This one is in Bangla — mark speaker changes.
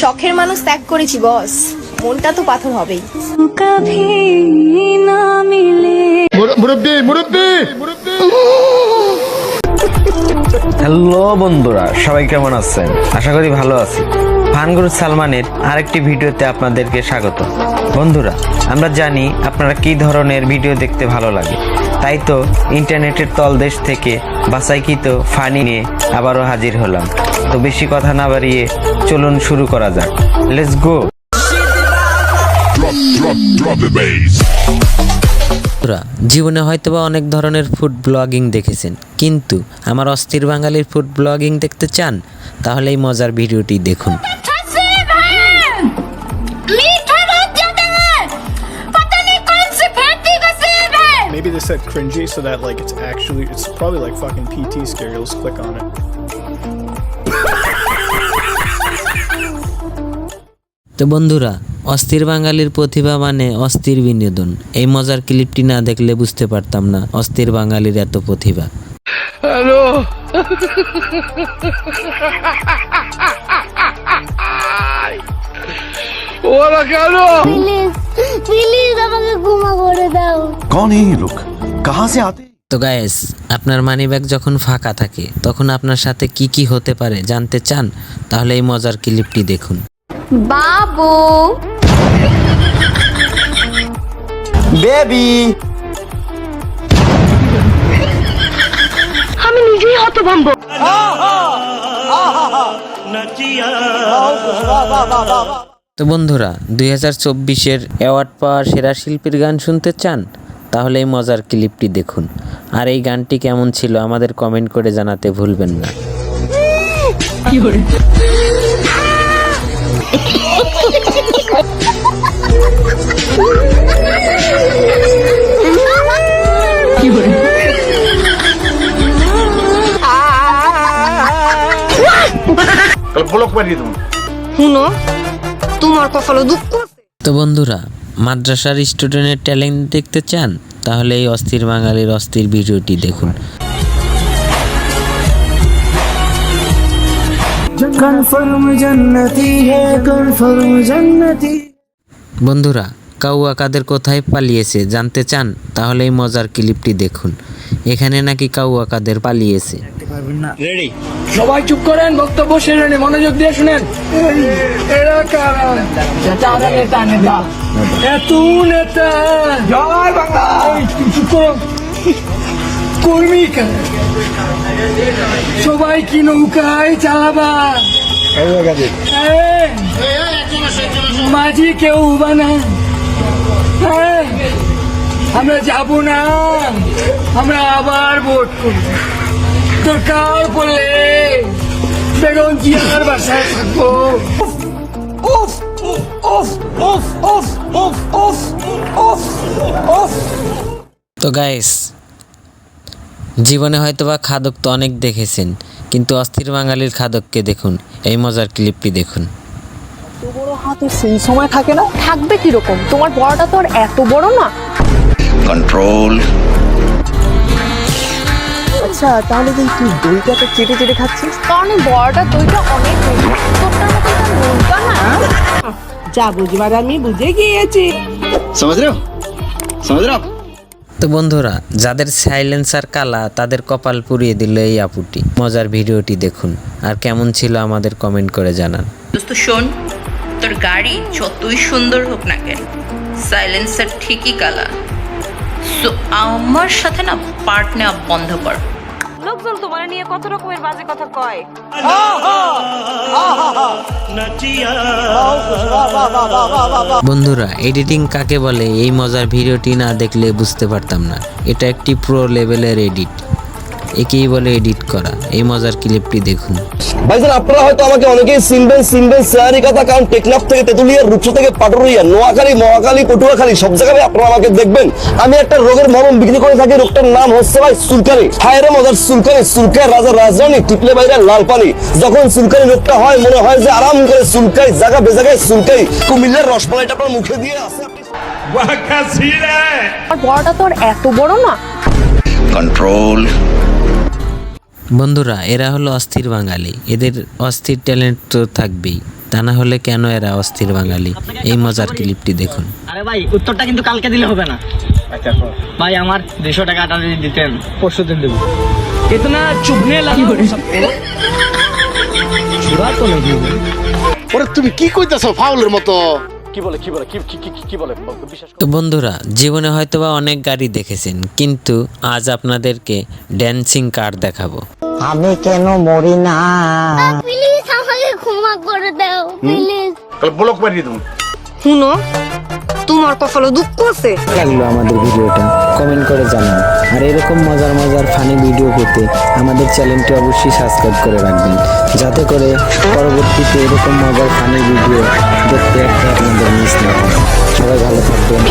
Speaker 1: শখের মানুষ ত্যাগ করেছি বস। মনটা তো পাথর হবেই।
Speaker 2: মুরব্বী মুরব্বী!
Speaker 3: হ্যালো বন্ধুরা সবাই কেমন আছেন? আশা করি ভালো আছি। ফানগুরু সালমানের আরেকটি ভিডিওতে আপনাদেরকে স্বাগত। বন্ধুরা আমরা জানি আপনারা কি ধরনের ভিডিও দেখতে ভালো লাগে। তাই তো ইন্টারনেটের তলদেশ থেকে বাসাইকৃত ফানি নিয়ে আবারও হাজির হলাম। তো বেশি কথা না বাড়িয়ে চলুন শুরু করা যাক। লেটস গো জীবনে হয়তোবা অনেক ধরনের ফুড ব্লগিং দেখেছেন, কিন্তু আমার অস্থির বাঙালির ফুড ব্লগিং দেখতে চান? তাহলে এই মজার ভিডিওটি দেখুন।
Speaker 4: Maybe they said cringy so that like it's actually it's probably like fucking PT scary. Let's click on it.
Speaker 3: তো বন্ধুরা অস্থির বাঙালির প্রতিভা মানে অস্থির বিনোদন এই মজার ক্লিপটি না দেখলে বুঝতে পারতাম না অস্থির বাঙালির এত প্রতিভা
Speaker 5: হ্যালো ওরা কেন प्लीज আমাকে ক্ষমা করে দাও
Speaker 2: कौन है ये लोग कहाँ से आते हैं
Speaker 3: তো গায়েস আপনার মানিব্যাগ যখন ফাঁকা থাকে তখন আপনার সাথে কি কি হতে পারে জানতে চান তাহলে এই মজার ক্লিপটি দেখুন
Speaker 1: বাবু
Speaker 6: বেবি
Speaker 5: আমি নিজেই হতভম্ব
Speaker 3: তো বন্ধুরা দুই হাজার চব্বিশের অ্যাওয়ার্ড পাওয়া সেরা শিল্পীর গান শুনতে চান? তাহলে এই মজার ক্লিপটি দেখুন। আর এই গানটি কেমন ছিল আমাদের কমেন্ট করে জানাতে ভুলবেন না।
Speaker 1: শুনো। তোমার কপালে দুঃখ
Speaker 3: তো বন্ধুরা মাদ্রাসার স্টুডেন্টের ট্যালেন্ট দেখতে চান? তাহলে এই অস্থির বাঙালির অস্থির ভিডিওটি দেখুন। বন্ধুরা কাউয়া কাদের কোথায় পালিয়েছে জানতে চান? তাহলে এই মজার ক্লিপটি দেখুন। এখানে নাকি কাউয়া কাদের পালিয়েছে
Speaker 7: সবাই চুপ করেন বক্তব্য শেষ মনোযোগ দিয়ে শুনেন। এত নেতা। জয় বাংলা। চুপ করো। কর্মী সবাই কি নৌকায় চালাবা? মাঝি কেউ বানা হ্যাঁ, আমরা যাব না। আমরা আবার ভোট করব। দরকার পড়লে বেগম জিয়ার বাসায় থাকব। উফ উফ উফ উফ উফ উফ উফ উফ।
Speaker 3: তো গাইস জীবনে হয়তোবা খাদক তো অনেক দেখেছেন কিন্তু অস্থির বাঙালির খাদককে দেখুন এই মজার ক্লিপটি দেখুন।
Speaker 7: সেই সময় থাকে না?
Speaker 1: থাকবে কীরকম? তোমার বড়টা তো আর এত বড় না।
Speaker 2: কন্ট্রোল
Speaker 7: আচ্ছা তাহলে তুই তুই দইটাকে চেটে চেটে খাচ্ছিস?
Speaker 1: কারণ বড়টা দইটা অনেক হ্যাঁ?
Speaker 7: যা বুঝবার আমি বুঝে গিয়েছি।
Speaker 2: সমাজ সমাজ
Speaker 3: তো বন্ধুরা যাদের সাইলেন্সার কালা তাদের কপাল পুড়িয়ে দিল এই আপুটি। মজার ভিডিওটি দেখুন। আর কেমন ছিল আমাদের কমেন্ট করে জানান।
Speaker 8: দোস্ত শোন তোর গাড়ি যতই সুন্দর হোক না কেন সাইলেন্সার ঠিকই কালা। সো আমার সাথে না পার্ট নেওয়া বন্ধ কর।
Speaker 9: লোকজন তোমার নিয়ে কত রকমের বাজে কথা কয়?
Speaker 3: বন্ধুরা এডিটিং কাকে বলে? এই মজার ভিডিওটি না দেখলে বুঝতে পারতাম না। এটা একটি প্রো লেভেলের এডিট একেই বলে এডিট করা। এই মজার ক্লিপটি দেখুন।
Speaker 6: ভাইজান আপনারা হয়তো আমাকে অনেকেই চিনবেন চিনবেন সেয়ারি কথা কারণ টেকনাফ থেকে তেঁতুলিয়া রূপসা থেকে পাটুরিয়া নোয়াখালী মহাকালী পটুয়াখালী সব জায়গায় আপনারা আমাকে দেখবেন। আমি একটা রোগের মরম বিক্রি করে থাকি রোগটার নাম হচ্ছে ভাই সুলকারি হায় মজার সুলকারি সুলকায় রাজা রাজধানী টিপলে বাইরে লাল পানি। যখন সুলকারি রোগটা হয় মনে হয় যে আরাম করে সুলকাই জায়গা বেজাগায় সুলকাই কুমিল্লার রসমালাইটা আপনার মুখে দিয়ে আসে।
Speaker 1: বড়টা তো আর এত বড় না।
Speaker 2: কন্ট্রোল
Speaker 3: বন্ধুরা এরা হলো অস্থির বাঙালি। এদের অস্থির ট্যালেন্ট তো থাকবেই। তা না হলে কেন এরা অস্থির বাঙালি? এই মজার ক্লিপটি দেখুন।
Speaker 7: আরে ভাই উত্তরটা কিন্তু কালকে দিলে হবে না। আচ্ছা ভাই আমার দুশো টাকা আটা যদি দিতেন। পরশু দিন দেবো। ইতনা চুভনে লাগি চুরা তো নাকি
Speaker 2: ওরে তুমি কি কইতাছো ফাউলের মতো?
Speaker 3: তো বন্ধুরা জীবনে হয়তোবা অনেক গাড়ি দেখেছেন কিন্তু আজ আপনাদেরকে ড্যান্সিং কার দেখাবো।
Speaker 5: প্লিজ আমাকে ক্ষমা করে দাও প্লিজ
Speaker 2: তাহলে ব্লক মারিয়ে দেবো।
Speaker 1: শুনো তোমার কপালে দুঃখ আছে।
Speaker 3: লাগল আমাদের ভিডিওটা কমেন্ট করে জানান আর এরকম মজার মজার ফানি ভিডিও পেতে আমাদের চ্যানেলটি অবশ্যই সাবস্ক্রাইব করে রাখবেন। যাতে করে পরবর্তীতে এরকম মজার ফানি ভিডিও দেখতে একটা আপনাদের মিস না হয়। সবাই ভালো থাকবেন।